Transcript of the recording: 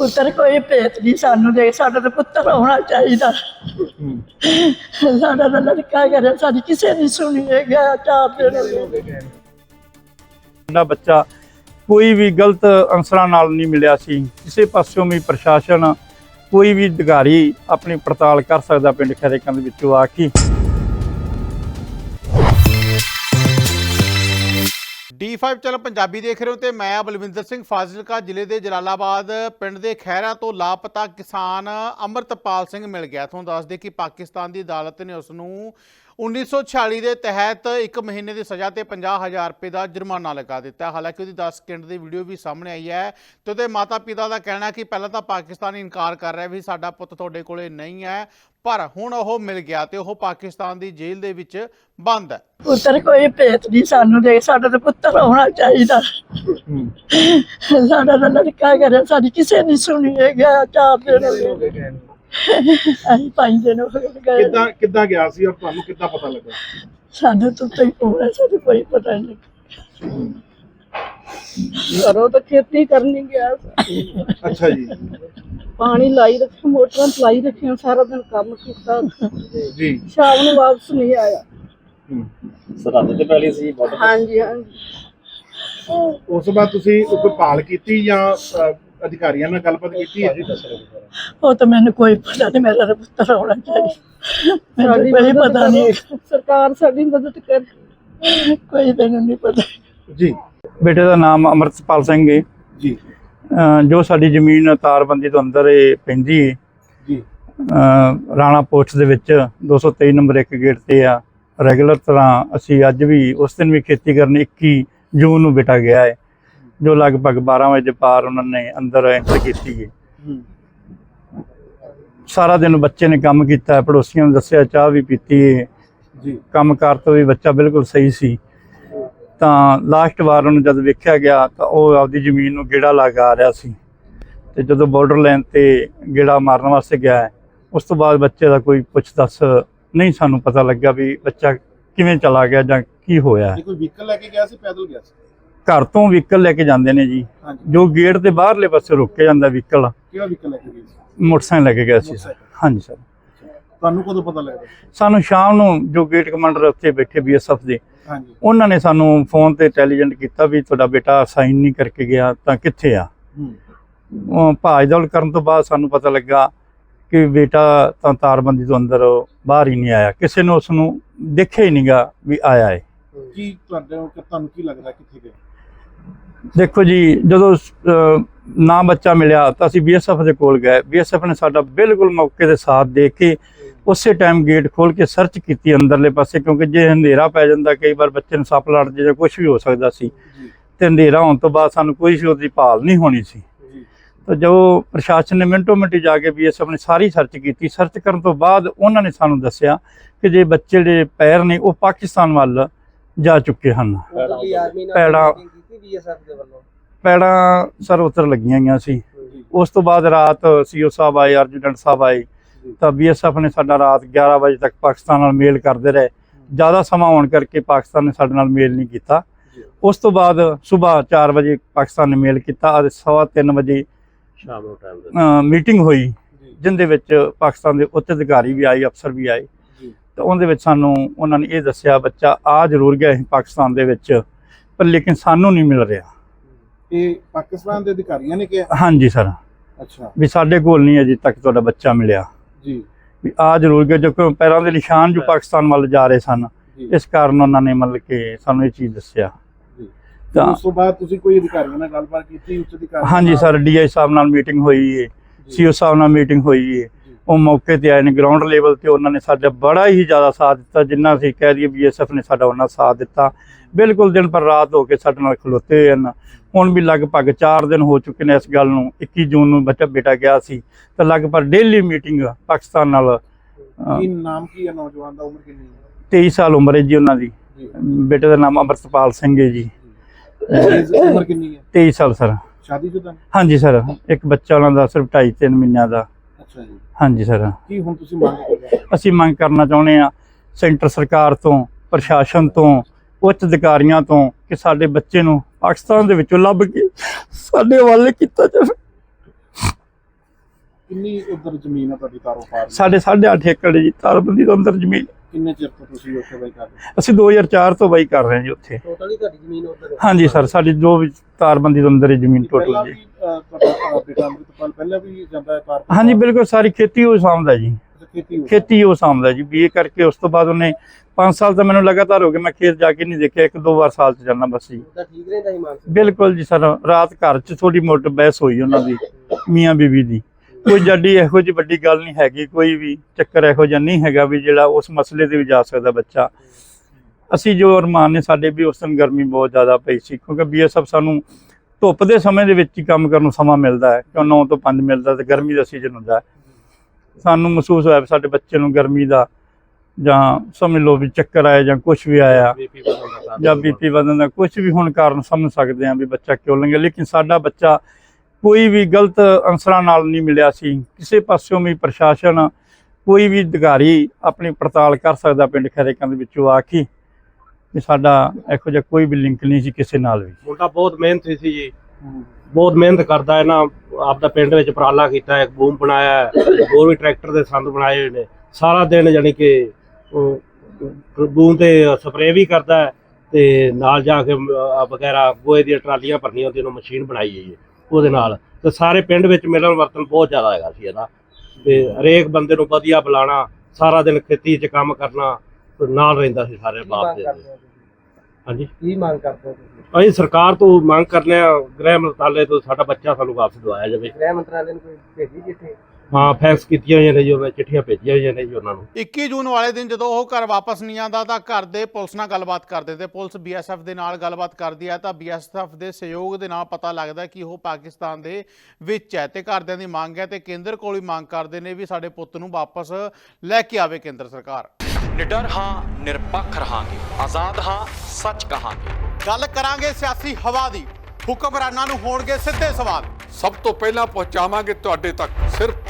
ਪੁੱਤਰ ਕੋਈ ਭੇਤ ਨਹੀਂ ਸਾਨੂੰ ਦੇ ਸਾਡਾ ਤਾਂ ਪੁੱਤਰ ਹੋਣਾ ਚਾਹੀਦਾ। ਸਾਡਾ ਤਾਂ ਲੜਕਾ ਕਰੇ ਸਾਡੀ ਕਿਸੇ ਨੇ ਸੁਣੀ ਹੈ ਗਿਆ ਚਾਰ ਦਿਨ ਸਾਡਾ ਬੱਚਾ ਕੋਈ ਵੀ ਗਲਤ ਅਨਸਰਾਂ ਨਾਲ ਨਹੀਂ ਮਿਲਿਆ ਸੀ। ਕਿਸੇ ਪਾਸਿਓਂ ਵੀ ਪ੍ਰਸ਼ਾਸਨ ਕੋਈ ਵੀ ਅਧਿਕਾਰੀ ਆਪਣੀ ਪੜਤਾਲ ਕਰ ਸਕਦਾ ਪਿੰਡ ਖੈਰੇਕਾਂ ਦੇ ਵਿੱਚੋਂ ਆ ਕੇ। D5 ਚੈਨਲ ਪੰਜਾਬੀ ਦੇਖ ਰਹੇ ਹੋ ਤੇ ਮੈਂ ਬਲਵਿੰਦਰ ਸਿੰਘ ਫਾਜ਼ਿਲਕਾ ਜ਼ਿਲ੍ਹੇ ਦੇ ਜਲਾਲਾਬਾਦ ਪਿੰਡ ਦੇ ਖੈਰਾ ਤੋਂ ਲਾਪਤਾ ਕਿਸਾਨ ਅਮਰਤਪਾਲ ਸਿੰਘ ਮਿਲ ਗਿਆ। ਤੁਹਾਨੂੰ ਦੱਸ ਦੇ ਕਿ ਪਾਕਿਸਤਾਨ ਦੀ ਅਦਾਲਤ ਨੇ ਉਸ ਨੂੰ 1946 ਦੇ ਤਹਿਤ 1 ਮਹੀਨੇ ਦੀ ਸਜ਼ਾ ਤੇ 50000 ਰੁਪਏ ਦਾ ਜੁਰਮਾਨਾ ਲਗਾ ਦਿੱਤਾ। ਹਾਲਾਂਕਿ ਉਹਦੀ 10 ਸਕਿੰਟ ਦੀ ਵੀਡੀਓ ਵੀ ਸਾਹਮਣੇ ਆਈ ਹੈ ਤੇ ਉਹਦੇ ਮਾਤਾ ਪਿਤਾ ਦਾ ਕਹਿਣਾ ਕਿ ਪਹਿਲਾਂ ਤਾਂ ਪਾਕਿਸਤਾਨ ਇਨਕਾਰ ਕਰ ਰਿਹਾ ਵੀ ਸਾਡਾ ਪੁੱਤ ਤੁਹਾਡੇ ਕੋਲੇ ਨਹੀਂ ਹੈ, ਪਰ ਹੁਣ ਉਹ ਮਿਲ ਗਿਆ ਤੇ ਉਹ ਪਾਕਿਸਤਾਨ ਦੀ ਜੇਲ੍ਹ ਦੇ ਵਿੱਚ ਬੰਦ ਹੈ। ਪੁੱਤਰ ਕੋਈ ਭੇਤ ਨਹੀਂ ਸਾਨੂੰ ਦੇ, ਸਾਡਾ ਤਾਂ ਪੁੱਤਰ ਹੋਣਾ ਚਾਹੀਦਾ। ਸਾਡਾ ਤਾਂ ਲੜਕਾ ਕਰੇ ਸਾਡੀ ਕਿਸੇ ਨੇ ਸੁਣੀ ਹੈ ਗਿਆ ਚਾਰ ਦਿਨ ਹੋ ਗਏ ਅਸੀਂ ਪੰਜ ਦਿਨ ਹੋ ਗਏ ਕਿੱਦਾਂ ਕਿੱਦਾਂ ਗਿਆ ਸੀ ਔਰ ਤੁਹਾਨੂੰ ਕਿੱਦਾਂ ਪਤਾ ਲੱਗਾ? ਸਾਨੂੰ ਤਾਂ ਤੇ ਹੋਣਾ ਸਾਨੂੰ ਕੋਈ ਪਤਾ ਨਹੀਂ ਘਰੋਂ ਤਾਂ ਖੇਤੀ ਕਰਨੀ ਗਿਆ ਸੀ। ਅੱਛਾ ਜੀ। ਪਾਣੀ ਲਾਈ ਰੱਖਿਆ ਮੋਟਰਾਂ ਚਲਾਈ ਰੱਖੀਆਂ ਸਾਰਾ ਦਿਨ ਕੰਮ ਕੀਤਾ। ਜੀ। ਸ਼ਾਮ ਨੂੰ ਵਾਪਸ ਨਹੀਂ ਆਇਆ। ਸਰਹੱਦ ਤੇ ਸੀ ਹਾਂਜੀ ਹਾਂਜੀ। ਉਸ ਤੋਂ ਬਾਅਦ ਤੁਸੀਂ ਕੋਈ ਭਾਲ ਕੀਤੀ ਜਾਂ ਅ, ਅਧਿਕਾਰੀਆਂ ਨਾਲ ਗੱਲਬਾਤ ਕੀਤੀ ਹੈ? ਉਹ ਤਾਂ ਮੈਨੂੰ ਕੋਈ ਪਤਾ ਨਹੀਂ ਮੇਰਾ ਤਾਂ ਪੁੱਤਰ ਹੋਣਾ ਚਾਹੀਦਾ। ਮੈਨੂੰ ਕੋਈ ਪਤਾ ਨਹੀਂ। ਸਰਕਾਰ ਸਾਡੀ ਮਦਦ ਕਰ। ਕੋਈ ਮੈਨੂੰ ਨਹੀਂ ਪਤਾ। ਜੀ। ਬੇਟੇ ਦਾ ਨਾਮ ਅਮਰਤਪਾਲ ਸਿੰਘ ਹੈ ਜੀ। ਅਹ ਜੋ ਸਾਡੀ ਜ਼ਮੀਨ ਤਾਰਬੰਦੀ ਤੋਂ ਅੰਦਰ ਇਹ ਪੈਂਦੀ ਹੈ ਜੀ। ਅਹ ਰਾਣਾ ਪੋਸਟ ਦੇ ਵਿੱਚ 223 ਨੰਬਰ ਇੱਕ ਗੇਟ ਤੇ ਆ। ਰੈਗੂਲਰ ਤਰ੍ਹਾਂ ਅਸੀਂ ਅੱਜ ਵੀ ਉਸ ਦਿਨ ਵੀ ਖੇਤੀ ਕਰਨ 21 ਜੂਨ ਨੂੰ ਬੇਟਾ ਗਿਆ ਹੈ ਜੋ ਲਗਭਗ 12 ਵਜੇ ਪਾਰ ਉਹਨਾਂ ਨੇ ਅੰਦਰ ਐਂਟਰ ਕੀਤੀ ਹੈ। ਸਾਰਾ ਦਿਨ ਬੱਚੇ ਨੇ ਕੰਮ ਕੀਤਾ ਪੜੋਸੀਆਂ ਨੂੰ ਦੱਸਿਆ ਚਾਹ ਵੀ ਪੀਤੀ ਹੈ। ਜੀ। ਕੰਮਕਾਰ ਤੋਂ ਵੀ ਬੱਚਾ ਬਿਲਕੁਲ ਸਹੀ ਸੀ। ਤਾਂ ਲਾਸਟ ਵਾਰ ਉਹਨੂੰ ਜਦ ਵੇਖਿਆ ਗਿਆ ਤਾਂ ਉਹ ਆਪਦੀ ਜ਼ਮੀਨ ਨੂੰ ਗੇੜਾ ਲਗਾ ਰਿਹਾ ਸੀ। ਤੇ ਜਦੋਂ ਬਾਰਡਰ ਲਾਈਨ ਤੇ ਗੇੜਾ ਮਾਰਨ ਵਾਸਤੇ ਗਿਆ ਉਸ ਤੋਂ ਬਾਅਦ ਬੱਚੇ ਦਾ ਕੋਈ ਪੁੱਛ ਦੱਸ ਨਹੀਂ ਸਾਨੂੰ ਪਤਾ ਲੱਗਾ ਵੀ ਬੱਚਾ ਕਿਵੇਂ ਚਲਾ ਗਿਆ ਜਾਂ ਕੀ ਹੋਇਆ? ਕੋਈ ਵਹੀਕਲ ਲੈ ਕੇ ਗਿਆ ਸੀ ਪੈਦਲ ਗਿਆ ਸੀ? ਘਰ ਤੋਂ ਵਹੀਕਲ ਲੈ ਕੇ ਜਾਂਦੇ ਨੇ ਜੀ। ਹਾਂਜੀ। ਜੋ ਗੇਟ ਦੇ ਬਾਹਰਲੇ ਪਾਸੇ ਰੁੱਕੇ ਜਾਂਦਾ ਵਹੀਕਲ ਕਿਹੜਾ ਵਹੀਕਲ ਲੈ ਕੇ ਗਏ ਸੀ? ਮੋਟਰਸਾਈਕਲ ਲੈ ਕੇ ਗਿਆ ਸੀ। Sir motorcycle. ਹਾਂਜੀ ਸਰ। ਤੁਹਾਨੂੰ ਕਦੋਂ ਪਤਾ ਲੱਗਦਾ? ਸਾਨੂੰ ਸ਼ਾਮ ਨੂੰ ਜੋ ਗੇਟ ਕਮਾਂਡਰ ਉੱਥੇ ਬੈਠੇ ਬੀਐਸਐਫ ਦੇ ਹਾਂਜੀ। ਉਹਨਾਂ ਨੇ ਸਾਨੂੰ ਫੋਨ ਤੇ ਇੰਟੈਲੀਜੈਂਟ ਕੀਤਾ ਵੀ ਤੁਹਾਡਾ ਬੇਟਾ ਸਾਈਨ ਨਹੀਂ ਕਰਕੇ ਗਿਆ ਤਾਂ ਕਿੱਥੇ ਆ? ਹੂੰ। ਉਹ ਭਾਜ ਦੌੜ ਕਰਨ ਤੋਂ ਬਾਅਦ ਸਾਨੂੰ ਪਤਾ ਲੱਗਾ ਕਿ ਬੇਟਾ ਤਾਂ ਤਾਰਬੰਦੀ ਤੋਂ ਅੰਦਰ ਬਾਹਰ ਹੀ ਨਹੀਂ ਆਇਆ। ਕਿਸੇ ਨੇ ਉਸ ਨੂੰ ਦੇਖਿਆ ਹੀ ਨਹੀਂਗਾ ਵੀ ਆਇਆ ਹੈ ਕੀ ਤੁਹਾਡੇ ਕਿ ਤੁਹਾਨੂੰ ਕੀ ਲੱਗਦਾ ਕਿੱਥੇ ਗਏ? ਦੇਖੋ ਜੀ ਜਦੋਂ ਨਾ ਬੱਚਾ ਮਿਲਿਆ ਤਾਂ ਅਸੀਂ ਬੀਐਸਐਫ ਦੇ ਕੋਲ ਗਏ। ਬੀਐਸਐਫ ਨੇ ਸਾਡਾ ਬਿਲਕੁਲ ਮੌਕੇ ਤੇ ਸਾਥ ਦੇ ਕੇ ਉਸੇ ਟਾਈਮ ਗੇਟ ਖੋਲ ਕੇ ਸਰਚ ਕੀਤੀ ਅੰਦਰਲੇ ਪਾਸੇ ਕਿਉਂਕਿ ਜੇ ਹਨੇਰਾ ਪੈ ਜਾਂਦਾ ਕਈ ਵਾਰ ਬੱਚੇ ਨੂੰ ਸੱਪ ਲੜ ਜੇ ਜਾਂ ਕੁਝ ਵੀ ਹੋ ਸਕਦਾ ਸੀ ਤੇ ਹਨੇਰਾ ਹੋਣ ਤੋਂ ਬਾਅਦ ਸਾਨੂੰ ਕੋਈ ਉਹਦੀ ਭਾਲ ਨਹੀਂ ਹੋਣੀ ਸੀ। ਤਾਂ ਜੋ ਪ੍ਰਸ਼ਾਸਨ ਨੇ ਮਿੰਟੋ ਮਿੰਟੀ ਜਾ ਕੇ ਬੀਐਸਐਫ ਨੇ ਸਾਰੀ ਸਰਚ ਕੀਤੀ। ਸਰਚ ਕਰਨ ਤੋਂ ਬਾਅਦ ਉਹਨਾਂ ਨੇ ਸਾਨੂੰ ਦੱਸਿਆ ਕਿ ਜੇ ਬੱਚੇ ਦੇ ਪੈਰ ਨੇ ਉਹ ਪਾਕਿਸਤਾਨ ਵੱਲ ਜਾ ਚੁੱਕੇ ਹਨ। ਪੈੜਾ- ਪੈੜਾਂ ਸਰ ਉਤਰ ਲੱਗੀਆਂ ਗਈਆਂ ਸੀ। ਉਸ ਤੋਂ ਬਾਅਦ ਰਾਤ ਸੀਓ ਸਾਹਿਬ ਆਏ ਅਰਜੁਨੈਂਟ ਸਾਹਿਬ ਆਏ। ਤਾਂ ਬੀਐਸਐਫ ਨੇ ਸਾਡਾ ਰਾਤ 11 ਵਜੇ ਤੱਕ ਪਾਕਿਸਤਾਨ ਨਾਲ ਮੇਲ ਕਰਦੇ ਰਹੇ। ਜ਼ਿਆਦਾ ਸਮਾਂ ਹੋਣ ਕਰਕੇ ਪਾਕਿਸਤਾਨ ਨੇ ਸਾਡੇ ਨਾਲ ਮੇਲ ਨਹੀਂ ਕੀਤਾ। ਉਸ ਤੋਂ ਬਾਅਦ ਸਵੇਰ 4 ਵਜੇ ਪਾਕਿਸਤਾਨ ਨੇ ਮੇਲ ਕੀਤਾ ਅਤੇ ਸਵਾ ਤਿੰਨ ਵਜੇ ਸ਼ਾਮ ਨੂੰ ਟਾਈਮ ਮੀਟਿੰਗ ਹੋਈ ਜਿੰਦੇ ਵਿੱਚ ਪਾਕਿਸਤਾਨ ਦੇ ਉੱਚ ਅਧਿਕਾਰੀ ਵੀ ਆਏ ਅਫਸਰ ਵੀ ਆਏ। ਤਾਂ ਉਹਦੇ ਵਿੱਚ ਸਾਨੂੰ ਉਹਨਾਂ ਨੇ ਇਹ ਦੱਸਿਆ ਬੱਚਾ ਆ ਜ਼ਰੂਰ ਗਿਆ ਸੀ ਪਾਕਿਸਤਾਨ ਦੇ ਵਿੱਚ ਪਰ ਲੇਕਿਨ ਸਾਨੂੰ ਨਹੀਂ ਮਿਲ ਰਿਹਾ। ਇਹ ਪਾਕਿਸਤਾਨ ਦੇ ਅਧਿਕਾਰੀਆਂ ਨੇ ਕਿਹਾ? ਹਾਂਜੀ ਸਰ। ਅੱਛਾ। ਵੀ ਸਾਡੇ ਕੋਲ ਨਹੀਂ ਅਜੇ ਤੱਕ ਤੁਹਾਡਾ ਬੱਚਾ ਮਿਲਿਆ। ਜੀ। ਵੀ ਆ ਜ਼ਰੂਰ ਗਿਆ ਜੋ ਕਿ ਪੈਰਾਂ ਦੇ ਨਿਸ਼ਾਨ ਜੋ ਪਾਕਿਸਤਾਨ ਵੱਲ ਜਾ ਰਹੇ ਸਨ ਇਸ ਕਾਰਨ ਉਹਨਾਂ ਨੇ ਮਤਲਬ ਕਿ ਸਾਨੂੰ ਇਹ ਚੀਜ਼ ਦੱਸਿਆ। ਤਾਂ ਉਸ ਤੋਂ ਬਾਅਦ ਤੁਸੀਂ ਕੋਈ ਅਧਿਕਾਰੀਆਂ ਨਾਲ ਗੱਲਬਾਤ ਕੀਤੀ ਉੱਚ ਅਧਿਕਾਰੀ ਹਾਂਜੀ ਸਰ ਡੀਆਈ ਸਾਹਿਬ ਨਾਲ ਮੀਟਿੰਗ ਹੋਈ ਹੈ ਸੀਓ ਸਾਹਿਬ ਨਾਲ ਮੀਟਿੰਗ ਹੋਈ ਹੈ ਉਹ ਮੌਕੇ ਤੇ ਆਏ ਨੇ ਗਰਾਊਂਡ ਲੈਵਲ ਤੇ ਉਹਨਾਂ ਨੇ ਸਾਡਾ ਬੜਾ ਹੀ ਜ਼ਿਆਦਾ ਸਾਥ ਦਿੱਤਾ ਜਿੰਨਾ ਅਸੀਂ ਕਹਿ ਦਈਏ ਬੀਐਸਐਫ ਨੇ ਸਾਡਾ ਉਹਨਾਂ ਸਾਥ ਦਿੱਤਾ। ਬਿਲਕੁਲ ਦਿਨ ਪਰ ਰਾਤ ਹੋ ਕੇ ਸਾਡੇ ਨਾਲ ਖਲੋਤੇ ਹਨ। ਹੁਣ ਵੀ ਲਗਭਗ 4 ਦਿਨ ਹੋ ਚੁੱਕੇ ਨੇ ਇਸ ਗੱਲ ਨੂੰ 21 ਜੂਨ ਨੂੰ ਬੱਚਾ ਬੇਟਾ ਗਿਆ ਸੀ ਤਾਂ ਲਗਭਗ ਡੇਲੀ ਮੀਟਿੰਗ ਪਾਕਿਸਤਾਨ ਨਾਲ ਕੀ ਨਾਮ ਕੀ ਹੈ ਨੌਜਵਾਨ ਦਾ ਉਮਰ ਕਿੰਨੀ ਹੈ? 23 ਸਾਲ ਉਮਰ ਹੈ ਜੀ ਉਹਨਾਂ ਦੀ। ਬੇਟੇ ਦਾ ਨਾਮ ਅਮਰਤਪਾਲ ਸਿੰਘ ਹੈ ਜੀ। ਉਮਰ ਕਿੰਨੀ ਹੈ? 23 ਸਾਲ ਸਰ। ਸ਼ਾਦੀशुदा ਹਾਂਜੀ ਸਰ। ਇੱਕ ਬੱਚਾ ਉਹਨਾਂ ਦਾ ਸਿਰਫ 2.5 3 ਮਹੀਨਿਆਂ ਦਾ। ਅੱਛਾ ਜੀ ਹਾਂਜੀ ਸਰ ਕੀ ਹੁਣ ਤੁਸੀਂ ਮੰਗ ਕਰਦੇ ਹੋ? ਅਸੀਂ ਮੰਗ ਕਰਨਾ ਚਾਹੁੰਦੇ ਆ ਸੈਂਟਰ ਸਰਕਾਰ ਤੋਂ ਪ੍ਰਸ਼ਾਸਨ ਤੋਂ ਉੱਚ ਅਧਿਕਾਰੀਆਂ ਤੋਂ ਕਿ ਸਾਡੇ ਬੱਚੇ ਨੂੰ ਪਾਕਿਸਤਾਨ ਦੇ ਵਿੱਚੋਂ ਲੱਭ ਕੇ ਸਾਡੇ ਹਵਾਲੇ ਕੀਤਾ ਜਾਵੇ ਕਿੰਨੀ ਉਧਰ ਜ਼ਮੀਨ ਹੈ ਤੁਹਾਡੀ ਦੀ? ਸਾਡੇ 8.5 ਏਕੜ ਜੀ ਤਾਰਬੰਦੀ ਤੋਂ ਅੰਦਰ ਜ਼ਮੀਨ ਕਿੰਨੇ ਚਿਰ ਤੋਂ ਤੁਸੀਂ ਉੱਥੇ ਬਈ ਕਰ ਰਹੇ ਅਸੀਂ 2004 ਤੋਂ ਬਾਈ ਕਰ ਰਹੇ ਹਾਂ ਜੀ ਉੱਥੇ। ਟੋਟਲੀ ਤੁਹਾਡੀ ਜ਼ਮੀਨ ਉਧਰ ਹਾਂਜੀ ਸਰ ਸਾਡੀ ਜੋ ਵੀ ਤਾਰਬੰਦੀ ਤੋਂ ਅੰਦਰ ਹੀ ਜ਼ਮੀਨ ਟੋਟਲ ਜੀ। ਪਹਿਲਾਂ ਵੀ ਜਾਂਦਾ ਹੈ ਹਾਂਜੀ ਬਿਲਕੁਲ ਸਾਰੀ ਖੇਤੀ ਉਹ ਸਾਂਭਦਾ ਜੀ। ਖੇਤੀ ਉਹ ਸਾਂਭਦਾ ਜੀ। ਬੀਏ ਕਰਕੇ ਉਸ ਤੋਂ ਬਾਅਦ ਉਹਨੇ 5 ਸਾਲ ਤਾਂ ਮੈਨੂੰ ਲਗਾਤਾਰ ਹੋ ਗਏ ਮੈਂ ਖੇਤ ਜਾ ਕੇ ਨਹੀਂ ਦੇਖਿਆ ਇੱਕ ਦੋ ਵਾਰ ਸਾਲ ਚ ਜਾਂਦਾ ਬਸ ਜੀ। ਤਾਂ ਠੀਕ ਰਹਿੰਦਾ ਸੀ ਮਾਨਸਾ। ਬਿਲਕੁਲ ਜੀ ਸਰ ਰਾਤ ਘਰ ਚ ਥੋੜੀ ਮੋਟ ਬਹਿਸ ਹੋਈ ਉਹਨਾਂ ਦੀ ਮੀਆਂ ਬੀਬੀ ਦੀ। ਕੋਈ ਜੱਡੀ ਇਹੋ ਜਿਹੀ ਵੱਡੀ ਗੱਲ ਨਹੀਂ ਹੈਗੀ ਕੋਈ ਵੀ ਚੱਕਰ ਇਹੋ ਜਿਹਾ ਨਹੀਂ ਹੈਗਾ ਵੀ ਜਿਹੜਾ ਉਸ ਮਸਲੇ ਤੇ ਵੀ ਜਾ ਸਕਦਾ ਬੱਚਾ। ਅਸੀਂ ਜੋ ਅਰਮਾਨ ਨੇ ਸਾਡੇ ਵੀ ਉਸ ਦਿਨ ਗਰਮੀ ਬਹੁਤ ਜ਼ਿਆਦਾ ਪਈ ਸੀ ਕਿਉਂਕਿ ਬੀਐਸਐਫ ਸਾਨੂੰ ਧੁੱਪ ਦੇ ਸਮੇਂ ਦੇ ਵਿੱਚ ਹੀ ਕੰਮ ਕਰਨ ਨੂੰ ਸਮਾਂ ਮਿਲਦਾ ਹੈ ਕਿਉਂ 9 ਤੋਂ 5 ਮਿਲਦਾ ਤੇ ਗਰਮੀ ਦਾ ਸੀਜ਼ਨ ਹੁੰਦਾ ਹੈ। ਸਾਨੂੰ ਮਹਿਸੂਸ ਹੋਇਆ ਸਾਡੇ ਬੱਚੇ ਨੂੰ ਗਰਮੀ ਦਾ ਜਾਂ ਸਮਝ ਲਓ ਵੀ ਚੱਕਰ ਆਇਆ ਜਾਂ ਕੁਝ ਵੀ ਆਇਆ ਜਾਂ ਬੀਪੀ ਵਧਣ ਦਾ ਕੁਝ ਵੀ ਹੁਣ ਕਾਰਨ ਸਮਝ ਸਕਦੇ ਹਾਂ ਵੀ ਬੱਚਾ ਕਿਉਂ ਲੰਘਿਆ ਲੇਕਿਨ ਸਾਡਾ ਬੱਚਾ ਕੋਈ ਵੀ ਗਲਤ ਅਨਸਰਾਂ ਨਾਲ ਨਹੀਂ ਮਿਲਿਆ ਸੀ। ਕਿਸੇ ਪਾਸਿਓਂ ਵੀ ਪ੍ਰਸ਼ਾਸਨ ਕੋਈ ਵੀ ਅਧਿਕਾਰੀ ਆਪਣੀ ਪੜਤਾਲ ਕਰ ਸਕਦਾ ਪਿੰਡ ਖੈਰੇਕਾਂ ਦੇ ਵਿੱਚੋਂ ਆ ਕੇ ਵੀ ਸਾਡਾ ਇਹੋ ਜਿਹਾ ਕੋਈ ਵੀ ਲਿੰਕ ਨਹੀਂ ਸੀ ਕਿਸੇ ਨਾਲ ਵੀ। ਮੁੰਡਾ ਬਹੁਤ ਮਿਹਨਤੀ ਸੀ ਜੀ। ਬਹੁਤ ਮਿਹਨਤ ਕਰਦਾ ਹੈ ਨਾ। ਆਪਦਾ ਪਿੰਡ ਵਿੱਚ ਉਪਰਾਲਾ ਕੀਤਾ ਹੈ ਬੂਮ ਬਣਾਇਆ ਹੈ, ਹੋਰ ਵੀ ਟਰੈਕਟਰ ਦੇ ਸੰਦ ਬਣਾਏ ਹੋਏ ਨੇ। ਸਾਰਾ ਦਿਨ ਯਾਨੀ ਕਿ ਉਹ ਬੂਮ ਤੇ ਸਪਰੇਅ ਵੀ ਕਰਦਾ ਹੈ ਤੇ ਨਾਲ ਜਾ ਕੇ ਵਗੈਰਾ ਗੋਏ ਦੀਆਂ ਟਰਾਲੀਆਂ ਭਰਨੀਆਂ ਹੁੰਦੀਆਂ ਉਹਨੂੰ ਮਸ਼ੀਨ ਬਣਾਈ ਹੋਈ ਹੈ। ਉਹਦੇ ਨਾਲ। ਤੇ ਸਾਰੇ ਪਿੰਡ ਵਿੱਚ ਮਿਲਣ ਵਰਤਨ ਬਹੁਤ ਜ਼ਿਆਦਾ ਹੈਗਾ ਸੀ ਇਹਦਾ ਤੇ ਹਰੇਕ ਬੰਦੇ ਨੂੰ ਵਧੀਆ ਬੁਲਾਣਾ ਸਾਰਾ ਦਿਨ ਖੇਤੀ 'ਚ ਕੰਮ ਕਰਨਾ ਤੇ ਨਾਲ ਰਹਿੰਦਾ ਸੀ ਸਾਰੇ ਬਾਪ ਦੇ? ਹਾਂਜੀ। ਕੀ ਮੰਗ ਕਰਦੇ ਹੋ ਤੁਸੀਂ? ਅਸੀਂ ਸਰਕਾਰ ਤੋਂ ਮੰਗ ਕਰਨੇ ਆ ਗ੍ਰਹਿ ਮੰਤਰਾਲੇ ਤੋਂ ਸਾਡਾ ਬੱਚਾ ਸਾਨੂੰ ਵਾਪਸ ਦਵਾਇਆ ਜਾਵੇ। ਗ੍ਰਹਿ ਮੰਤਰਾਲੇ ਨੂੰ ਕੋਈ ਭੇਜੀ ਜਿੱਥੇ? ਹਾਂ ਫੈਕਸ ਕੀਤੀਆਂ ਹੋਈਆਂ ਨੇ ਜੀ ਮੈਂ ਚਿੱਠੀਆਂ ਭੇਜੀਆਂ ਹੋਈਆਂ ਨੇ ਜੀ ਉਹਨਾਂ ਨੂੰ। 21 ਜੂਨ ਵਾਲੇ ਦਿਨ ਜਦੋਂ ਉਹ ਘਰ ਵਾਪਸ ਨਹੀਂ ਆਉਂਦਾ ਤਾਂ ਘਰ ਦੇ ਪੁਲਿਸ ਨਾਲ ਗੱਲਬਾਤ ਕਰਦੇ ਤੇ ਪੁਲਿਸ ਬੀਐਸਐਫ ਦੇ ਨਾਲ ਗੱਲਬਾਤ ਕਰਦੀ ਹੈ ਤਾਂ ਬੀਐਸਐਫ ਦੇ ਸਹਿਯੋਗ ਦੇ ਨਾਲ ਪਤਾ ਲੱਗਦਾ ਕਿ ਉਹ ਪਾਕਿਸਤਾਨ ਦੇ ਵਿੱਚ ਹੈ ਤੇ ਘਰਦਿਆਂ ਦੀ ਮੰਗ ਹੈ ਤੇ ਕੇਂਦਰ ਕੋਲ ਹੀ ਮੰਗ ਕਰਦੇ ਨੇ ਵੀ ਸਾਡੇ ਪੁੱਤ ਨੂੰ ਵਾਪਸ ਲੈ ਕੇ ਆਵੇ ਕੇਂਦਰ ਸਰਕਾਰ। ਨਿਡਰ ਹਾਂ ਨਿਰਪੱਖ ਰਹਾਂਗੇ ਆਜ਼ਾਦ ਹਾਂ ਸੱਚ ਕਹਾਂਗੇ। ਗੱਲ ਕਰਾਂਗੇ ਸਿਆਸੀ ਹਵਾ ਦੀ ਹੁਕਮਰਾਨਾਂ ਨੂੰ ਹੋਣਗੇ ਸਿੱਧੇ ਸਵਾਲ। ਸਭ ਤੋਂ ਪਹਿਲਾਂ ਪਹੁੰਚਾਵਾਂਗੇ ਤੁਹਾਡੇ ਤੱਕ ਸਿਰਫ